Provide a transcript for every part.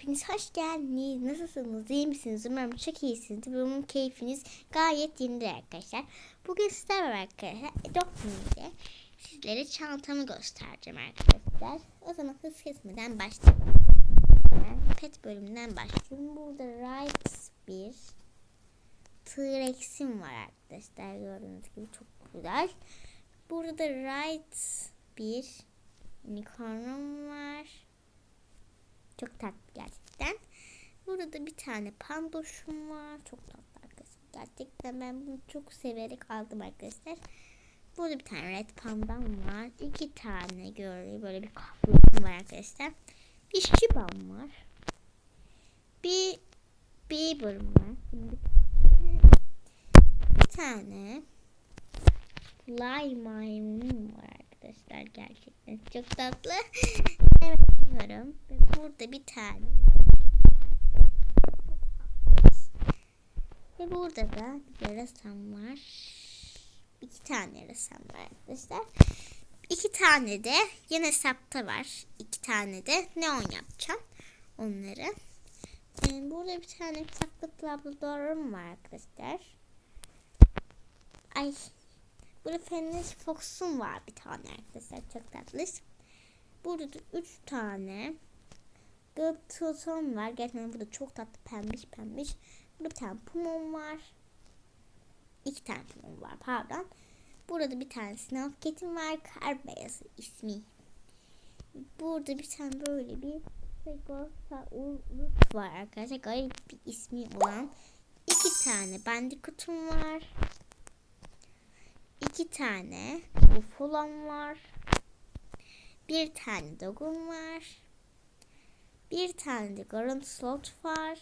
hepiniz hoş geldiniz. Nasılsınız? İyi misiniz? Umarım çok iyisiniz. Umarım keyfiniz gayet yerindedir arkadaşlar. Bugün sizler var arkadaşlar. Doktor'da sizlere çantamı göstereceğim arkadaşlar. O zaman hız kesmeden başlayalım. Pet bölümünden başlıyorum. Burada Rights bir T-Rex'im var arkadaşlar. Gördüğünüz gibi çok güzel. Burada da Rights bir Unicorn'um var. Çok tatlı gerçekten. Burada da bir tane pandoşum var. Çok tatlı arkadaşlar. Gerçekten ben bunu çok severek aldım arkadaşlar. Burada bir tane red pandam var. İki tane görüyor. Böyle bir kahve var arkadaşlar. Bir şibam var. Bir Bieber'ım var. Şimdi bir tane Fly maymunum var arkadaşlar gerçekten çok tatlı. Bilmiyorum. Ve burada bir tane ve burada da bir yarasam var. İki tane yarasam var arkadaşlar. İki tane de yine hesapta var. İki tane de neon yapacağım onları. Ee, burada bir tane saklı labradorum var arkadaşlar. Ay Burada Fenris Fox'un var bir tane arkadaşlar. Çok tatlı. Burada da 3 tane Göktuğ'un var. Gerçekten burada çok tatlı pembiş pembiş. Burada bir tane Pumon var. İki tane Pumon var pardon. Burada bir tane Snow Cat'im var. Kar beyazı ismi. Burada bir tane böyle bir Stegosaurus var arkadaşlar. Garip bir ismi olan. iki tane Bandicoot'um var. İki tane ufolam var. Bir tane dogum var. Bir tane de Garant Slot var.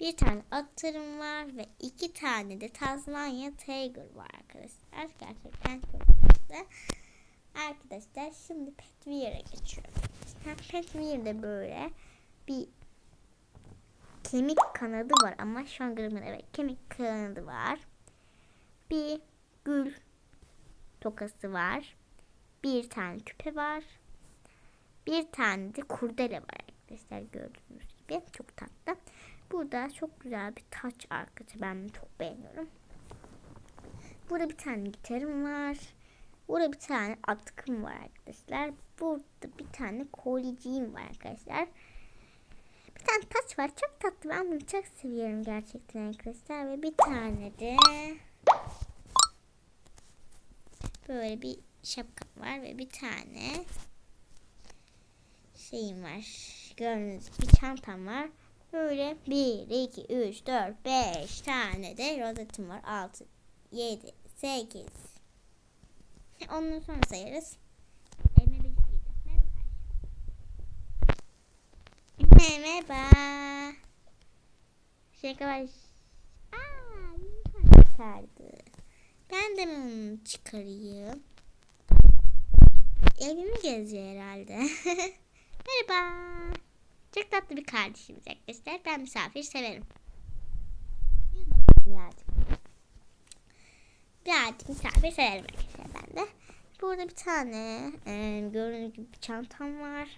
Bir tane atırım var ve iki tane de Tasmania Tiger var arkadaşlar. Gerçekten çok güzel. Arkadaşlar şimdi Petwear'a geçiyorum. Petwear'de böyle bir kemik kanadı var ama şu an görünmüyor. Evet kemik kanadı var. Bir gül tokası var. Bir tane küpe var. Bir tane de kurdele var arkadaşlar gördüğünüz gibi. Çok tatlı. Burada çok güzel bir taç arkası. Ben çok beğeniyorum. Burada bir tane gitarım var. Burada bir tane atkım var arkadaşlar. Burada bir tane kolyeciğim var arkadaşlar. Bir tane taç var. Çok tatlı. Ben bunu çok seviyorum gerçekten arkadaşlar. Ve bir tane de böyle bir şapkam var ve bir tane şeyim var. Gördüğünüz bir çantam var. Böyle 1, 2, 3, 4, 5 tane de rozetim var. 6, 7, 8. Ondan sonra sayarız. Merhaba. Şaka var. Aa. Ben de onu çıkarayım. Evimi geziyor herhalde. Merhaba. Çok tatlı bir kardeşimiz arkadaşlar. Ben misafir severim. Birazcık. Birazcık misafir severim arkadaşlar ben de. Burada bir tane e, gördüğünüz gibi bir çantam var.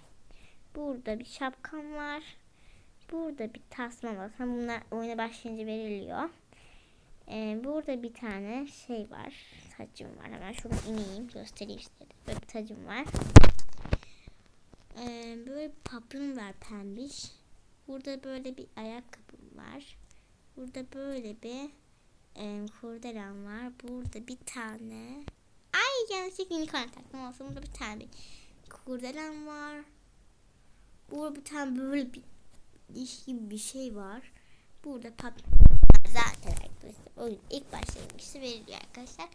Burada bir şapkam var. Burada bir tasma var. Bunlar oyuna başlayınca veriliyor. Ee, burada bir tane şey var. Tacım var. Hemen şuradan ineyim. Göstereyim size. Böyle bir tacım var. Ee, böyle bir papyon var pembiş. Burada böyle bir ayakkabım var. Burada böyle bir e, kurdelam var. Burada bir tane Ay yanlışlıkla unicorn taktım olsun. Burada bir tane bir kurdelam var. Burada bir tane böyle bir diş gibi bir şey var. Burada papyon zaten arkadaşlar oyun ilk başlangıçta veriliyor arkadaşlar.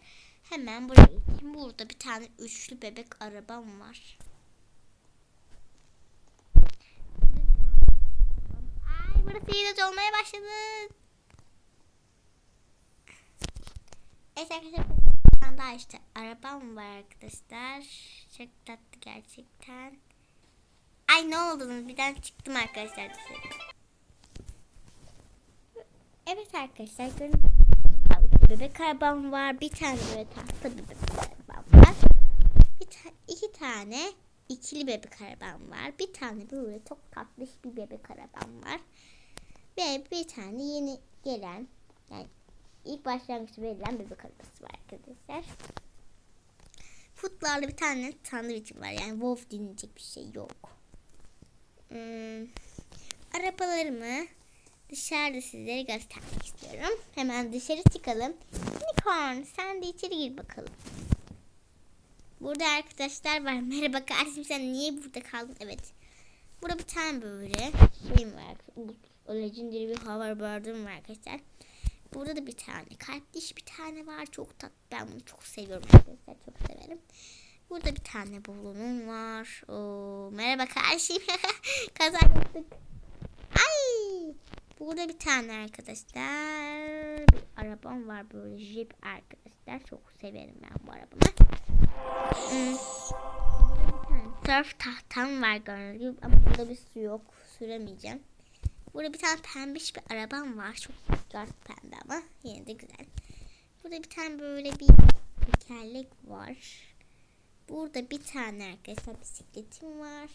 Hemen buraya geçeyim. Burada bir tane üçlü bebek arabam var. Ay burası iğrenç olmaya başladı. Evet arkadaşlar daha işte arabam var arkadaşlar. Çok tatlı gerçekten. Ay ne oldu? Birden çıktım arkadaşlar. Evet arkadaşlar görün bebek arabam var. Bir tane böyle tahta bebek arabam var. Bir ta iki tane ikili bebek arabam var. Bir tane böyle çok tatlış bir bebek arabam var. Ve bir tane yeni gelen yani ilk başlangıçta verilen bebek arabası var arkadaşlar. Futlarla bir tane sandviçim var. Yani Wolf dinleyecek bir şey yok. Hmm, arabalarımı dışarıda sizlere göstermek istiyorum. Hemen dışarı çıkalım. Unicorn sen de içeri gir bakalım. Burada arkadaşlar var. Merhaba kardeşim sen niye burada kaldın? Evet. Burada bir tane böyle şeyim var. Bu Legendary bir hoverboard'um var arkadaşlar. Burada da bir tane kalpliş bir tane var. Çok tatlı. Ben bunu çok seviyorum arkadaşlar. Çok severim. Burada bir tane balonum var. Oo, merhaba kardeşim. Kaza yaptık. Ay! Burada bir tane arkadaşlar. Bir arabam var böyle jeep arkadaşlar. Çok severim ben bu arabamı. Hmm. Surf tahtam var gördüğünüz gibi. Ama burada bir su yok. Süremeyeceğim. Burada bir tane pembiş bir arabam var. Çok güzel pembe ama yine de güzel. Burada bir tane böyle bir tekerlek var. Burada bir tane arkadaşlar bisikletim var.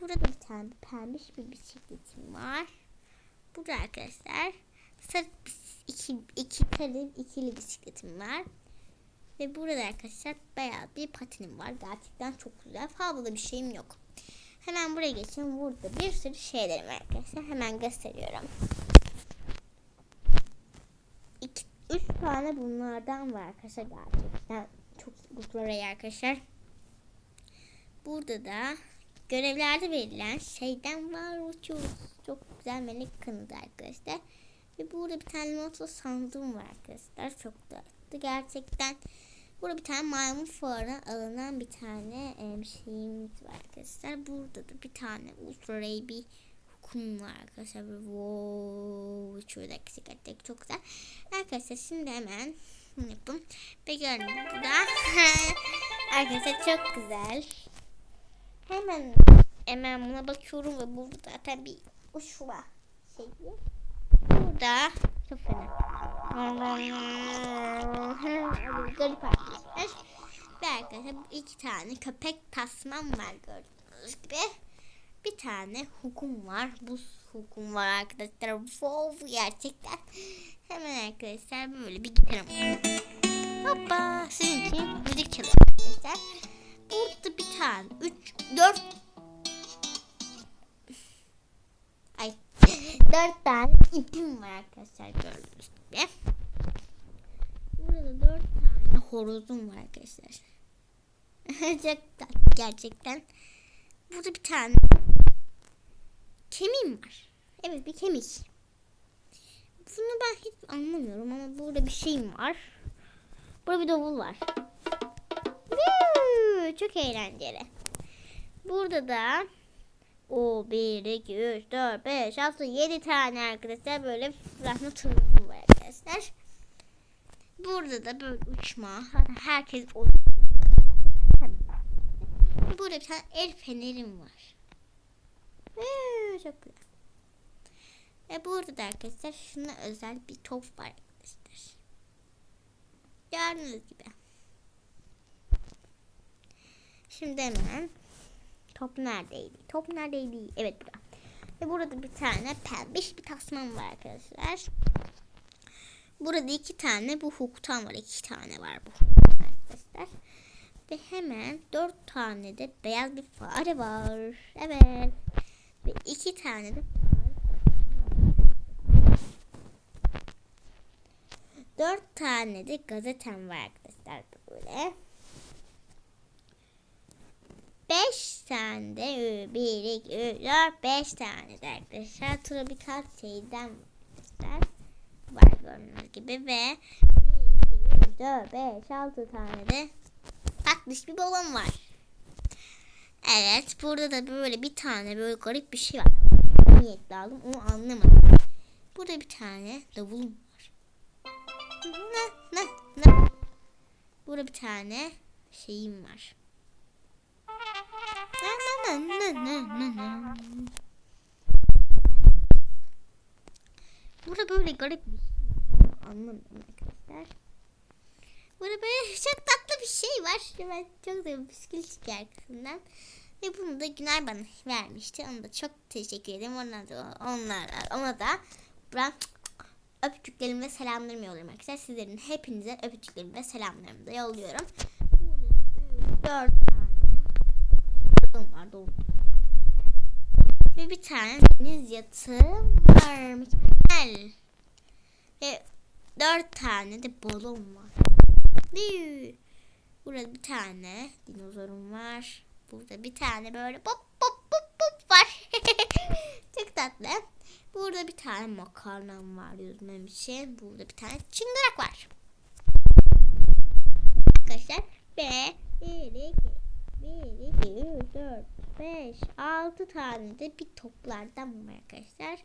Burada bir tane pembiş bir bisikletim var. Burada arkadaşlar sarı iki, iki sarı ikili bisikletim var. Ve burada arkadaşlar beyaz bir patinim var. Gerçekten çok güzel. Fazla bir şeyim yok. Hemen buraya geçeyim. Burada bir sürü şeylerim arkadaşlar. Hemen gösteriyorum. İki, üç tane bunlardan var arkadaşlar. Gerçekten çok güzel arkadaşlar. Burada da görevlerde verilen şeyden var uçuyoruz. Çok güzel melek kanadı arkadaşlar. Ve burada bir tane moto sandığım var arkadaşlar. Çok tatlı gerçekten. Burada bir tane maymun fuarına alınan bir tane e, şeyimiz var arkadaşlar. Burada da bir tane ultra ray bir hukum var arkadaşlar. Böyle wow, şöyle gerçekten çok güzel. Arkadaşlar şimdi hemen yapın. Ve gördüm burada. arkadaşlar çok güzel. Hemen hemen buna bakıyorum ve burada zaten bir uçma şey Burada çok fena. Garip arkadaşlar. Ve arkadaşlar iki tane köpek tasmam var gördüğünüz gibi. Bir tane hukum var. Bu hukum var arkadaşlar. Wow gerçekten. Hemen arkadaşlar böyle bir gitarım. Hoppa sizin için müzik çalıyor arkadaşlar. Burada bir tane 3 4 4 tane ipim var arkadaşlar gördüğünüz gibi. Burada 4 tane horozum var arkadaşlar. Çok gerçekten. Burada bir tane kemiğim var. Evet bir kemik. Bunu ben hiç anlamıyorum ama burada bir şeyim var. Burada bir davul var. Çok eğlenceli. Burada da o 1, 2, 3, 4, 5, 6, 7 tane arkadaşlar böyle rahmet turuncu var arkadaşlar. Burada da böyle uçma. Herkes o Burada bir tane el fenerim var. Ee, çok güzel. Ve burada da arkadaşlar şuna özel bir top var arkadaşlar. Gördüğünüz gibi. Şimdi hemen top neredeydi? Top neredeydi? Evet burada. Ve burada bir tane pembiş bir tasmam var arkadaşlar. Burada iki tane bu hukuktan var. iki tane var bu arkadaşlar. Ve hemen dört tane de beyaz bir fare var. Evet. Ve iki tane de Dört tane de gazetem var arkadaşlar böyle. Beş tane de bir, iki, üç, dört, beş tane de arkadaşlar tropikal şeyden var gördüğünüz gibi ve 1, 2, 3, 4, 5, 6 tane de tatlış bir balon var. Evet burada da böyle bir tane böyle garip bir şey var. Niyetli aldım onu anlamadım. Burada bir tane davulum var. Ne ne ne. Burada bir tane şeyim var. Burada böyle garip bir şey. Anlamadım arkadaşlar. Burada böyle çok tatlı bir şey var. Ben çok seviyorum. Bisküvit çıkıyor arkasından. Ve bunu da Günay bana vermişti. Ona da çok teşekkür ederim. Ona da, onlara, ona da ben öpücüklerimi ve selamlarımı yolluyorum arkadaşlar. Sizlerin hepinize öpücüklerimi ve selamlarımı da yolluyorum. Dört tane var dolu. Ve bir tane deniz yatağı var. Mükemmel. Ve dört tane de balon var. Burada bir tane dinozorum var. Burada bir tane böyle pop pop pop pop var. Çok tatlı. Burada bir tane makarnam var yüzmem için. Burada bir tane çıngırak var. Arkadaşlar ve 1, 2, 1, 2, 3, 4, 5, 6 tane de bir toplardan var arkadaşlar.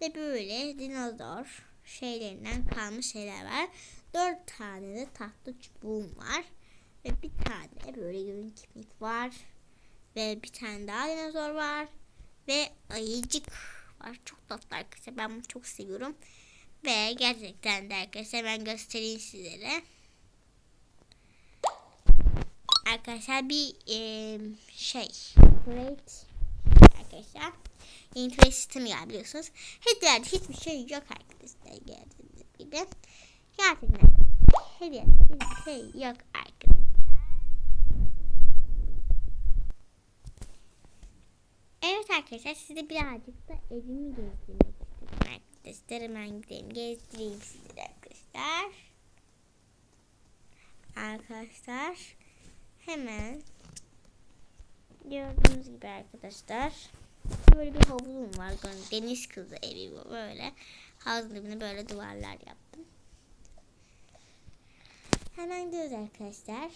Ve böyle dinozor şeylerinden kalmış şeyler var. 4 tane de tahta çubuğum var. Ve bir tane böyle görün kemik var. Ve bir tane daha dinozor var. Ve ayıcık var. Çok tatlı arkadaşlar. Ben bunu çok seviyorum. Ve gerçekten de arkadaşlar ben göstereyim sizlere. Arkadaşlar bir e, şey. Great. Arkadaşlar. Sistemi ya biliyorsunuz. Hediyelerde hiçbir şey yok arkadaşlar. Gördüğünüz gibi. Gerçekten hediye hiçbir şey yok arkadaşlar. Evet arkadaşlar size birazcık da evimi gezdirmek istedim arkadaşlar. Hemen gidelim gezdireyim size arkadaşlar. Arkadaşlar hemen gördüğünüz gibi arkadaşlar böyle bir havuzum var. Deniz kızı evi bu böyle. Havuzun dibine böyle duvarlar yaptım. Hemen gidiyoruz arkadaşlar.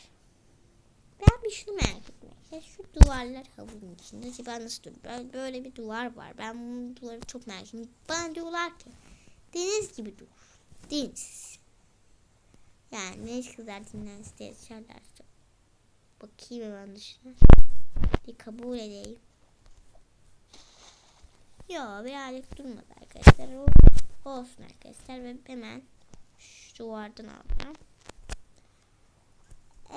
Ben bir şunu merak. Ya şu duvarlar havuzun içinde acaba nasıl dur? Böyle, bir duvar var. Ben bu duvarı çok merak ediyorum. Bana diyorlar ki deniz gibi dur. Deniz. Yani deniz kızlar dinlensin yaşarlarsa. Bakayım hemen dışına. Bir kabul edeyim. Yo birazcık durmadı arkadaşlar. O, olsun arkadaşlar ve hemen şu duvardan alacağım.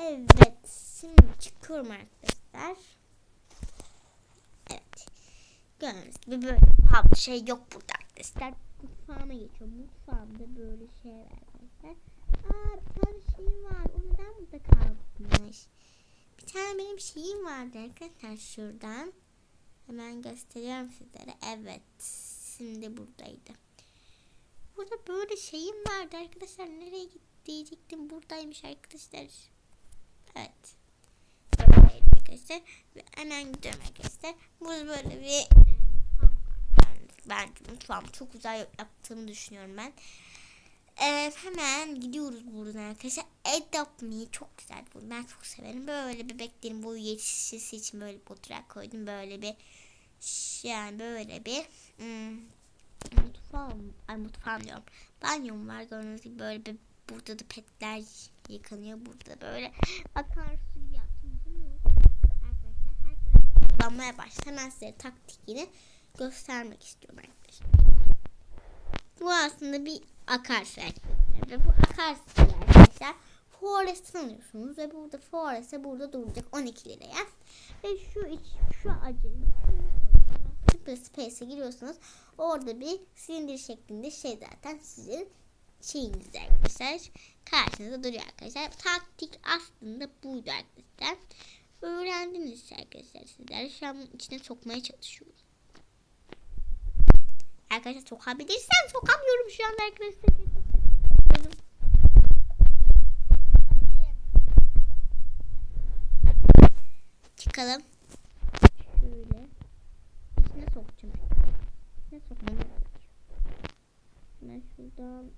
Evet. Şimdi çıkıyorum arkadaşlar. Evet. Gördüğünüz gibi böyle bir şey yok burada arkadaşlar. Mutfağıma geçiyorum. Mutfağımda böyle şey var arkadaşlar. Aa bir tane şeyim var. O neden burada kalmış? Bir tane benim şeyim vardı arkadaşlar şuradan. Hemen gösteriyorum sizlere. Evet. Şimdi buradaydı. Burada böyle şeyim vardı arkadaşlar. Nereye gitti diyecektim. Buradaymış arkadaşlar. Evet. Böyle arkadaşlar. Ve hemen gidiyorum arkadaşlar. Bu böyle bir ben mutfağımı çok güzel yaptığımı düşünüyorum ben. Evet hemen gidiyoruz buradan arkadaşlar. Adopt Me çok güzel bu. Ben çok severim. Böyle bebeklerin boyu yetişmesi için böyle bir koydum. Böyle bir yani böyle bir hmm, mutfağım, ay mutfağım diyorum. Banyom var gördüğünüz gibi böyle bir burada da petler yıkanıyor burada böyle akarsu gibi yaptım. Arkadaşlar herkese kullanmaya başladı. Hemen size taktikini göstermek istiyorum arkadaşlar. Bu aslında bir akarsu. Ve bu akarsu arkadaşlar Forest'ten alıyorsunuz ve burada Forest'e burada duracak 12 liraya. Ve şu iç, şu acı Super Space'e giriyorsunuz. Orada bir silindir şeklinde şey zaten sizin şeyinizde arkadaşlar. Karşınızda duruyor arkadaşlar. Taktik aslında buydu arkadaşlar. Öğrendiniz arkadaşlar sizler. Şu an içine sokmaya çalışıyorum. Arkadaşlar sokabilirsem sokamıyorum şu anda arkadaşlar. Çıkalım. Şöyle. İçine sokacağım. İçine sokmam Ben şuradan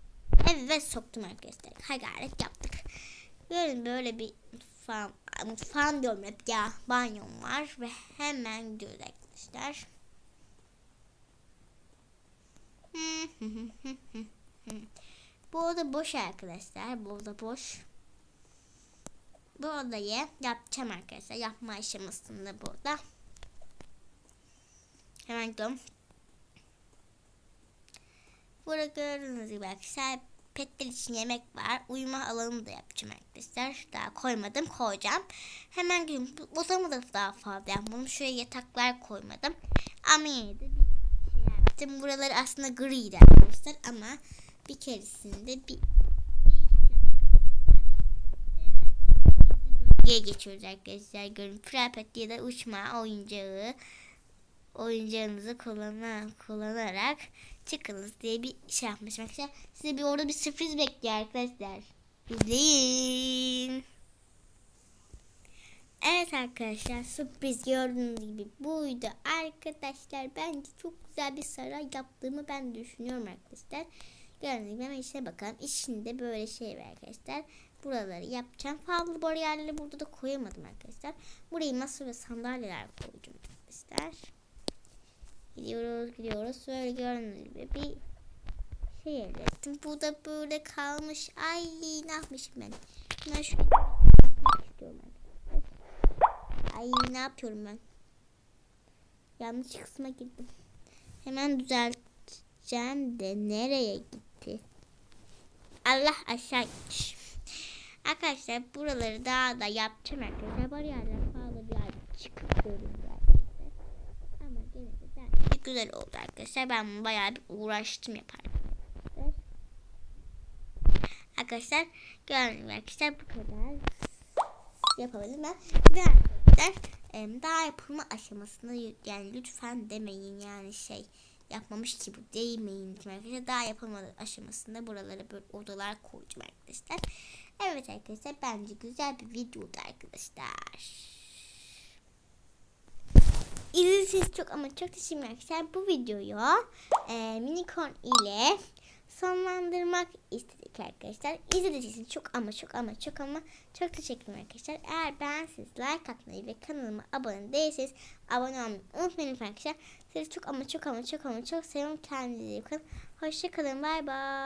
Evet soktum arkadaşlar. Ha gayret yaptık. Görün böyle bir mutfağım, mutfağım diyorum hep ya banyom var ve hemen gidiyoruz arkadaşlar. Bu oda boş arkadaşlar. Bu oda boş. Bu odayı yapacağım arkadaşlar. Yapma aşamasında burada. Hemen gidiyorum. Burada gördüğünüz gibi arkadaşlar petler için yemek var. Uyuma alanını da yapacağım arkadaşlar. Daha koymadım koyacağım. Hemen gün odamı da daha fazla yapmadım. Şuraya yataklar koymadım. Ama yine de bir yaptım. Buraları aslında griydi arkadaşlar ama bir keresinde bir bölgeye geçiyoruz arkadaşlar. Görün Prapet ya da uçma oyuncağı oyuncağınızı kullana, kullanarak çıkınız diye bir şey yapmışım arkadaşlar. Size bir orada bir sürpriz bekliyor arkadaşlar. İzleyin. Evet arkadaşlar sürpriz gördüğünüz gibi buydu arkadaşlar. Bence çok güzel bir saray yaptığımı ben düşünüyorum arkadaşlar. Gördüğünüz gibi hemen işte bakalım. İçinde böyle şey var arkadaşlar. Buraları yapacağım. Fazla bariyerleri burada da koyamadım arkadaşlar. Burayı masa ve sandalyeler koyacağım arkadaşlar. Gidiyoruz gidiyoruz. Böyle gördüğünüz gibi bir şey elde ettim. Bu da böyle kalmış. Ay ne yapmışım ben? Ben yapmak istiyorum. Ay ne yapıyorum ben? Yanlış kısma girdim. Hemen düzelteceğim de nereye gitti? Allah aşağı gitmiş. Arkadaşlar buraları daha da yapacağım arkadaşlar. Bariyerler fazla bir çıkıp görünüyor arkadaşlar. Ama gene de bence güzel oldu arkadaşlar. Ben bayağı bir uğraştım yaparken. Arkadaşlar. Gördüğünüz arkadaşlar bu kadar yapabildim ben. Ve arkadaşlar daha yapılma aşamasında yani lütfen demeyin yani şey yapmamış ki bu değmeyin arkadaşlar. Daha yapılmadı aşamasında buralara böyle odalar koyacağım arkadaşlar. Evet arkadaşlar bence güzel bir videodu arkadaşlar. İzlediğiniz çok ama çok teşekkür arkadaşlar. Bu videoyu e, Minicorn ile sonlandırmak istedik arkadaşlar. İzlediğiniz için çok ama çok ama çok ama çok teşekkür ederim arkadaşlar. Eğer beğenseniz like atmayı ve kanalıma abone değilseniz abone olmayı unutmayın arkadaşlar. Sizi çok ama çok ama çok ama çok seviyorum. Kendinize iyi bakın. Hoşçakalın. Bay bay.